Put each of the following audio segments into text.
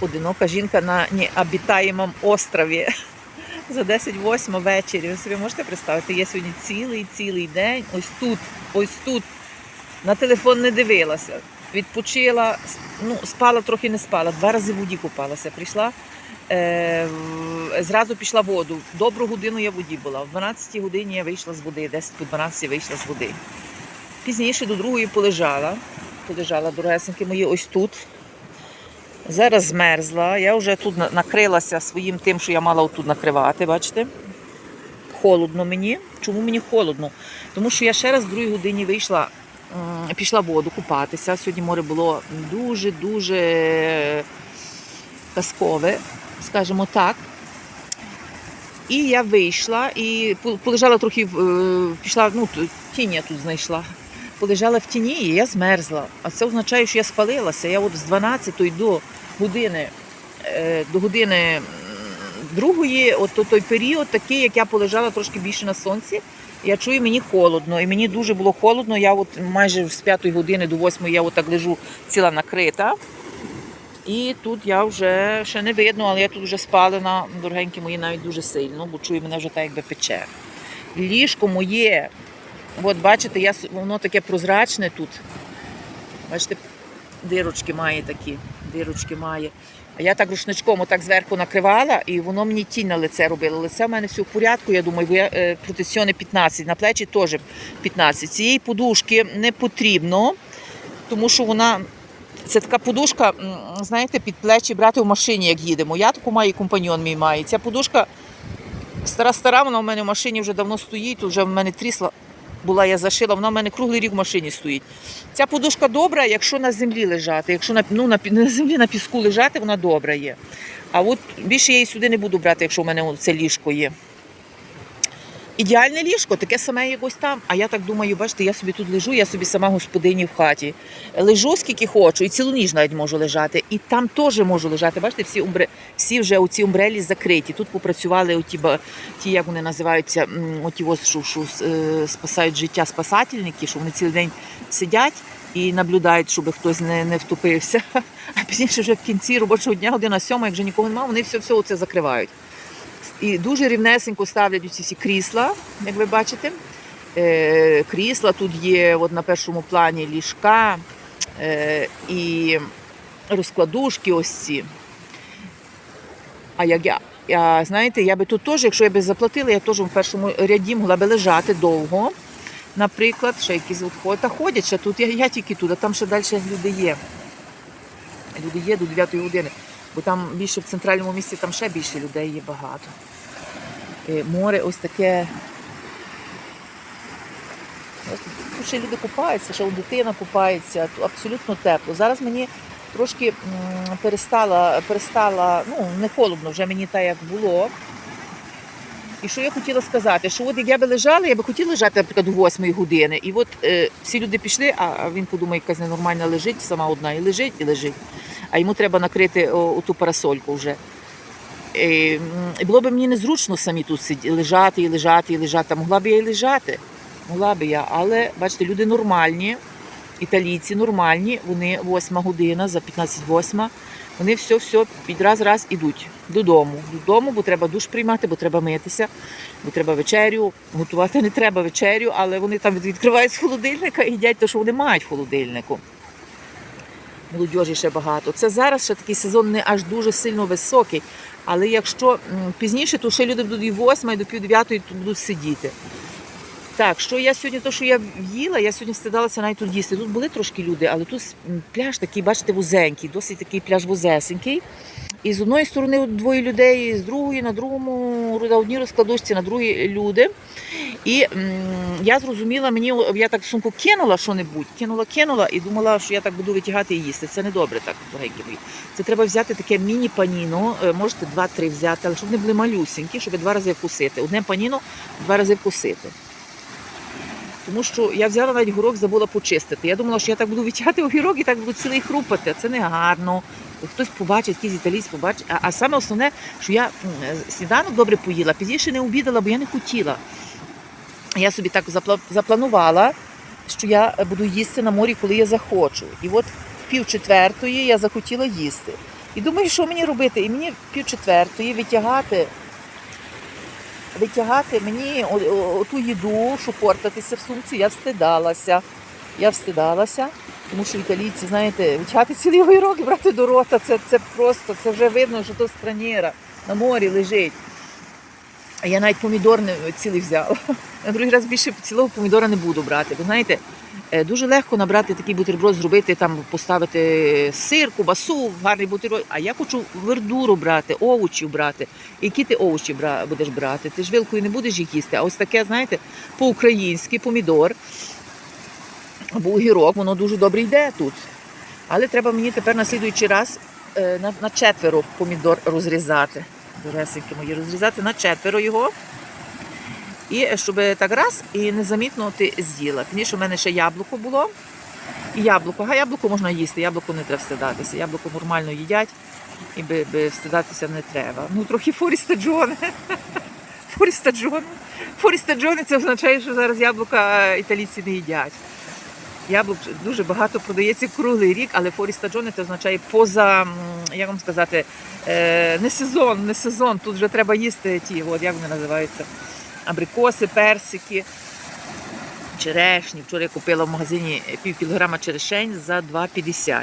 одинока жінка на необітаємому острові. За 10-8 ввечері. Ви собі можете представити, я сьогодні цілий цілий день ось тут, ось тут. На телефон не дивилася. Відпочила, ну, спала трохи не спала. Два рази в воді купалася. Прийшла, е, зразу пішла в воду. Добру годину я в воді була. В 12 годині я вийшла з води, 10 по 12 вийшла з води. Пізніше до другої полежала. Полежала дорогесеньки мої ось тут. Зараз змерзла. Я вже тут накрилася своїм тим, що я мала отут накривати, бачите? Холодно мені. Чому мені холодно? Тому що я ще раз в другій годині вийшла, пішла в воду купатися. Сьогодні море було дуже-дуже казкове, скажімо так. І я вийшла і полежала трохи, е, пішла, ну, тінь я тут знайшла. Полежала в тіні і я змерзла. А це означає, що я спалилася. Я от з 12 до години, е, до години другої, от той період такий, як я полежала трошки більше на сонці. Я чую, мені холодно, і мені дуже було холодно. Я от майже з 5 години до 8 я отак лежу ціла накрита. І тут я вже ще не видно, але я тут вже спалена, дорогенькі мої, навіть дуже сильно, бо чую, мене вже так якби пече. Ліжко моє, от бачите, я, воно таке прозрачне тут. Бачите, дирочки має такі, дирочки має. А я так рушничком отак зверху накривала, і воно мені тінь на лице робило. Лице в мене все в порядку, я думаю, бо я е, протекціони 15, на плечі теж 15. Цієї подушки не потрібно, тому що вона. Це така подушка, знаєте, під плечі брати в машині, як їдемо. Я таку маю, і компаньон мій має. Ця подушка стара-стара, вона в мене в машині вже давно стоїть, вже в мене трісла була, я зашила, вона в мене круглий рік в машині стоїть. Ця подушка добра, якщо на землі лежати. Якщо на, ну, на, на землі на піску лежати, вона добра є. А от більше я її сюди не буду брати, якщо в мене це ліжко є. Ідеальне ліжко, таке саме як ось там. А я так думаю, бачите, я собі тут лежу, я собі сама господині в хаті. Лежу скільки хочу, і цілу ніч навіть можу лежати. І там теж можу лежати. Бачите, всі умбре, всі вже оці умбрелі закриті. Тут попрацювали оті, ті, як вони називаються, оті ось, що, що е, спасають життя спасательники, що вони цілий день сидять. І наблюдають, щоб хтось не, не втопився. А пізніше вже в кінці робочого дня, година сьома, як вже нікого немає, вони все все це закривають. І дуже рівнесенько ставлять ці всі крісла, як ви бачите. Е, крісла тут є от на першому плані ліжка е, і розкладушки ось ці. А як я, я, знаєте, я би тут теж, якщо я би заплатила, я теж в першому ряді могла би лежати довго. Наприклад, ще якісь ход- та ходять ще тут, я, я тільки тут, а там ще далі люди є. Люди є до 9 години, бо там більше в центральному місті там ще більше людей є багато. Е, Море ось таке. Тут- ще люди купаються, ще дитина купається, абсолютно тепло. Зараз мені трошки перестала, перестала, ну, не холодно, вже мені так як було. І що я хотіла сказати, що от як я би лежала, я би хотіла лежати, наприклад, до 8 години. І от е, всі люди пішли, а він подумає, якась ненормальна лежить, сама одна і лежить, і лежить. А йому треба накрити ту парасольку вже. І було б мені незручно самі тут сиді, лежати і лежати і лежати. Могла б я і лежати. Могла б я. Але бачите, люди нормальні, італійці нормальні, вони 8 година за 15-8, вони все-все під раз-раз ідуть додому. Додому, бо треба душ приймати, бо треба митися, бо треба вечерю. Готувати не треба вечерю, але вони там відкривають з холодильника і їдять те, що вони мають в холодильнику. Молодіжі ще багато. Це зараз ще такий сезон не аж дуже сильно високий. Але якщо пізніше, то ще люди будуть і 8, і до пів 9 тут будуть сидіти. Так, що я сьогодні, то, що я їла, я сьогодні встидалася навіть тут їсти. Тут були трошки люди, але тут пляж такий, бачите, вузенький, досить такий пляж вузесенький. І з одної сторони двоє людей, з другої, на другому, на одній розкладушці, на другій люди. І я зрозуміла, мені я так сумку кинула що-небудь, кинула, кинула і думала, що я так буду витягати і їсти. Це не добре так, дорогенькі мої. Це треба взяти таке міні-паніно, е, можете два-три взяти, але щоб вони були малюсенькі, щоб два рази вкусити. Одне паніно два рази вкусити. Тому що я взяла навіть горох, забула почистити. Я думала, що я так буду витягати огірок і так буду цілий хрупати. Це не гарно. Хтось побачить, якийсь італійць побачить. А, а саме основне, що я сніданок добре поїла, пізніше не обідала, бо я не хотіла. Я собі так запланувала, що я буду їсти на морі, коли я захочу. І от пів четвертої я захотіла їсти. І думаю, що мені робити? І мені пів четвертої витягати, витягати мені оту їду, що портатися в сумці, я встидалася. Я встидалася, тому що італійці, знаєте, витягати цілий огірок і брати до рота, це, це просто, це вже видно, що то странєра на морі лежить. А я навіть помідор не цілий взяла. На другий раз більше цілого помідора не буду брати. Ви знаєте, е, дуже легко набрати такий бутерброд, зробити, там, поставити сир, кубасу, гарний бутерброд. А я хочу вердуру брати, овочів брати. Які ти овочі будеш брати? Ти ж вилкою не будеш їх їсти. А ось таке, знаєте, по-українськи помідор або огірок, воно дуже добре йде тут. Але треба мені тепер на слідуючий раз е, на, на четверо помідор розрізати. Доресеньки мої, розрізати на четверо його. І е, щоб так раз і незамітно ти з'їла. Пізніше у мене ще яблуко було. І яблуко. А яблуко можна їсти, яблуко не треба встидатися. Яблуко нормально їдять і би, би встидатися не треба. Ну, трохи Форіста Джоне. Форіста Джоне. Форіста Джоне це означає, що зараз яблука італійці не їдять. Яблук дуже багато продається круглий рік, але Форіста Джоне це означає поза, як вам сказати, е, не сезон, не сезон. Тут вже треба їсти ті, от як вони називаються, абрикоси, персики, черешні. Вчора я купила в магазині пів кілограма черешень за 2,50.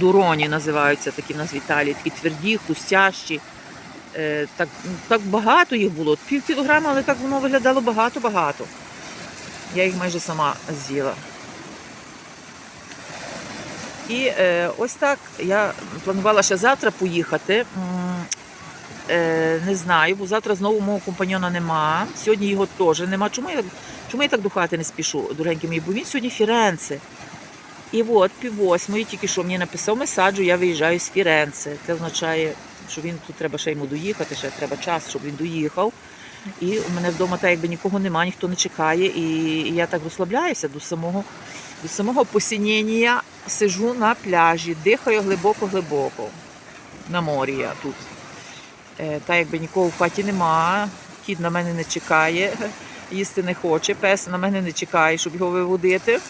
Дуроні називаються такі в нас в Італії, такі тверді, хрустящі. Е, Так, так багато їх було. Пів кілограма, але так воно виглядало багато-багато. Я їх майже сама з'їла. І е, ось так я планувала ще завтра поїхати. Е, не знаю, бо завтра знову мого компаньона нема. Сьогодні його теж нема. Чому я, чому я так до хати не спішу, дорогенькі мої? Бо він сьогодні Фіренце. І от пів восьмої тільки що мені написав месаджу, я виїжджаю з Фіренце. Це означає, що він тут треба ще йому доїхати, ще треба час, щоб він доїхав. І у мене вдома так якби нікого нема, ніхто не чекає. І, я так розслабляюся до самого, до самого посінення. Сижу на пляжі, дихаю глибоко-глибоко. На морі я тут. Е, Та якби нікого в хаті нема, кіт на мене не чекає, їсти не хоче, пес на мене не чекає, щоб його виводити.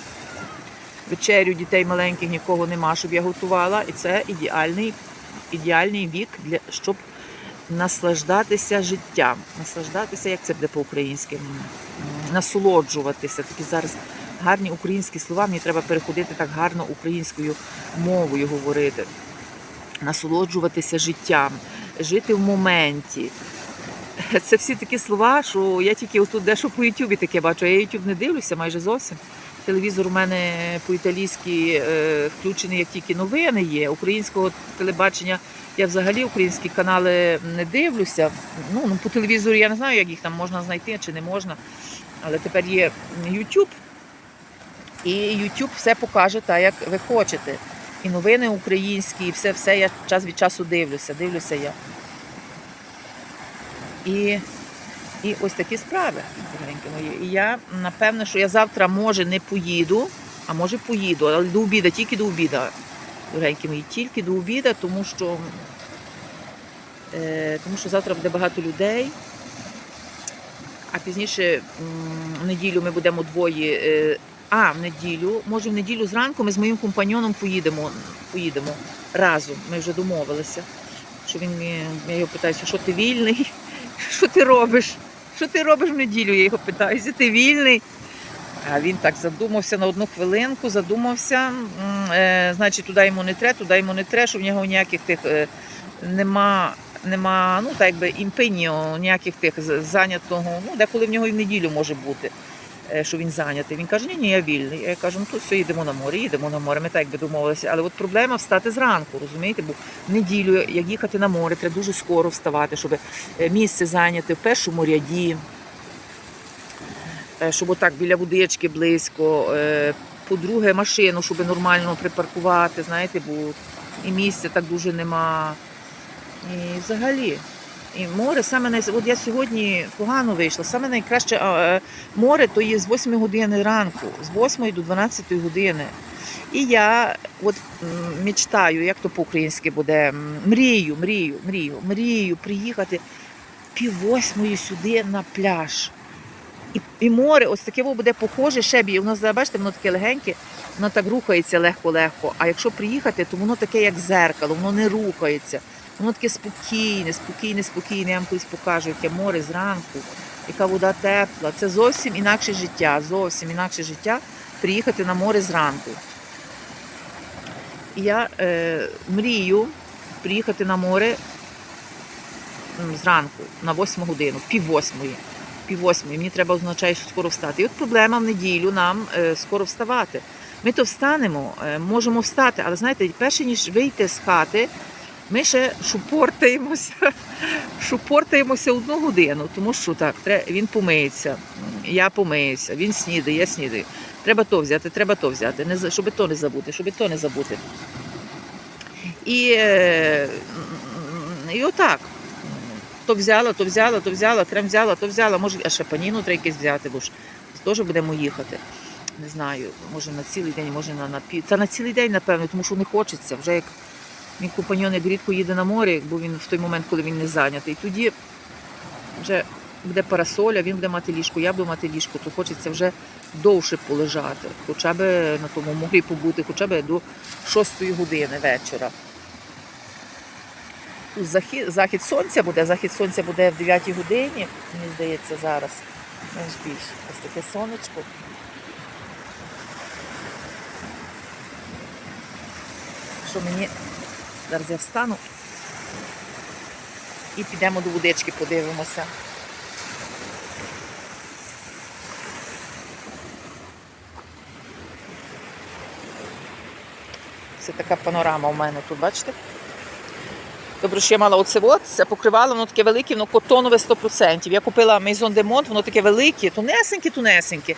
Вечерю дітей маленьких нікого нема, щоб я готувала. І це ідеальний, ідеальний вік, для, щоб наслаждатися життям. Наслаждатися, як це буде по-українськи? Насолоджуватися. Такі зараз гарні українські слова. Мені треба переходити так гарно українською мовою говорити. Насолоджуватися життям, жити в моменті. Це всі такі слова, що я тільки отут дещо по Ютубі таке бачу. Я Ютуб не дивлюся майже зовсім. Телевізор у мене по-італійськи е, включений, як тільки новини є. Українського телебачення я взагалі українські канали не дивлюся. Ну, ну по телевізору я не знаю, як їх там можна знайти чи не можна. Але тепер є YouTube, і YouTube все покаже так, як ви хочете. І новини українські, і все, все я час від часу дивлюся. Дивлюся я. І, і ось такі справи, дорогенькі мої. І я, напевно, що я завтра може не поїду, а може поїду, але до обіду, тільки до обіду. Дорогенькі мої, тільки до обіду, тому що, е, тому що завтра буде багато людей. А пізніше в неділю ми будемо двоє. е, А, в неділю, може в неділю зранку ми з моїм компаньоном поїдемо, поїдемо разом. Ми вже домовилися. Що він я його питаюся, що ти вільний? Що ти робиш? Що ти робиш в неділю? Я його питаюся, ти вільний? А він так задумався на одну хвилинку, задумався. Е, значить, туди йому не треба, туди йому не треба, що в нього ніяких тих е, нема, нема, ну так якби імпеніо, ніяких тих зайнятого. Ну, деколи в нього і в неділю може бути, що він зайнятий. Він каже, ні, ні, я вільний. Я кажу, ну то все, їдемо на море, їдемо на море. Ми так якби домовилися. Але от проблема встати зранку, розумієте? Бо в неділю, як їхати на море, треба дуже скоро вставати, щоб е, місце зайняти в першому ряді. Е, щоб отак біля водички близько. Е, По-друге, машину, щоб нормально припаркувати, знаєте, бо і місця так дуже нема. І взагалі. І море саме най... От я сьогодні погано вийшла. Саме найкраще е, море то є з 8 години ранку, з 8 до 12 години. І я от мечтаю, як то по-українськи буде, мрію, мрію, мрію, мрію приїхати пів восьмої сюди на пляж. І, і море, ось таке буде похоже, ще бі. Воно бачите, воно таке легеньке, воно так рухається легко-легко. А якщо приїхати, то воно таке, як зеркало, воно не рухається. Воно таке спокійне, спокійне, спокійне. Я вам колись покажу, яке море зранку, яка вода тепла. Це зовсім інакше життя. Зовсім інакше життя приїхати на море зранку. Я е, мрію приїхати на море зранку на 8 годину, пів восьмої. Пів восьмої. Мені треба означає, що скоро встати. І от проблема в неділю нам е, скоро вставати. Ми то встанемо, е, можемо встати, але знаєте, перше ніж вийти з хати, ми ще шупортаємося, шупортаємося одну годину, тому що так, він помиється, я помиюся, він снідає, я снідаю. Треба то взяти, треба то взяти, щоб то не забути, щоб то не забути. І, і отак. То взяла, то взяла, то взяла, крем взяла, то взяла. Може, а ще паніну треба якесь взяти, бо ж теж будемо їхати. Не знаю, може на цілий день, може на, на пів. Та на цілий день, напевно, тому що не хочеться. Вже як мій компаньон як рідко їде на море, бо він в той момент, коли він не зайнятий. Тоді вже буде парасоля, він буде мати ліжко, я буду мати ліжко, то хочеться вже довше полежати, хоча б на тому морі побути, хоча б до 6 години вечора. Захід, захід сонця буде, захід сонця буде в 9 годині, мені здається, зараз. Менш більше. Ось таке сонечко. Що мені зараз я встану і підемо до водички, подивимося. Це така панорама у мене тут, бачите? Добре, що я мала оце от, це покривало, воно таке велике, воно котонове 100%. Я купила Maison de Monde, воно таке велике, тонесеньке, тонесеньке.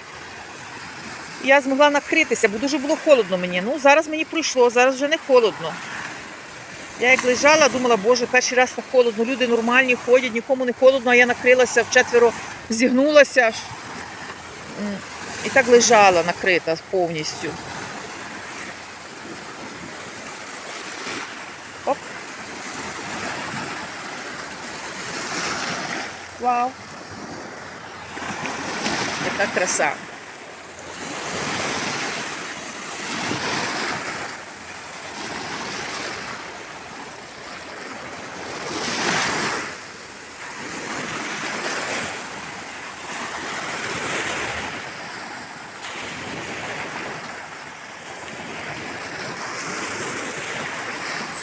Я змогла накритися, бо дуже було холодно мені. Ну, зараз мені пройшло, зараз вже не холодно. Я як лежала, думала, боже, перший раз так холодно, люди нормальні ходять, нікому не холодно, а я накрилася вчетверо, зігнулася. І так лежала накрита повністю. Оп. Вау. Яка краса.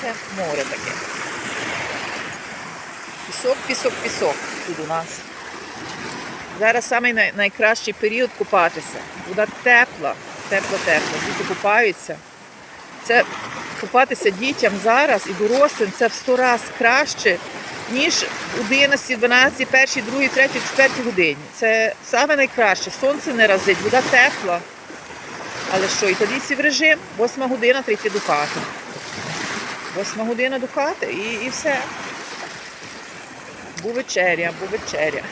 Це море таке. Пісок, пісок, тут у нас. Зараз самий найкращий період купатися. Вода тепла, тепла. Діти купаються. Це купатися дітям зараз і дорослим це в 100 разів краще, ніж 11, 12, 1, 2, 3, 4 годині. Це саме найкраще. Сонце не разить, вода тепла. Але що, італійці в режим, 8 година треба до хати. Восьма година до хати і, і все. Бу вечеря, бу вечеря.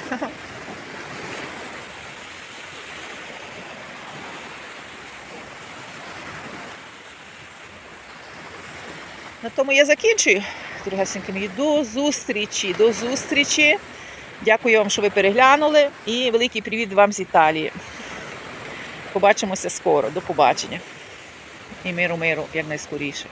На тому я закінчую. Дорогасенькі мої, до зустрічі, до зустрічі. Дякую вам, що ви переглянули. І великий привіт вам з Італії. Побачимося скоро. До побачення. І миру, миру, якнайскоріше.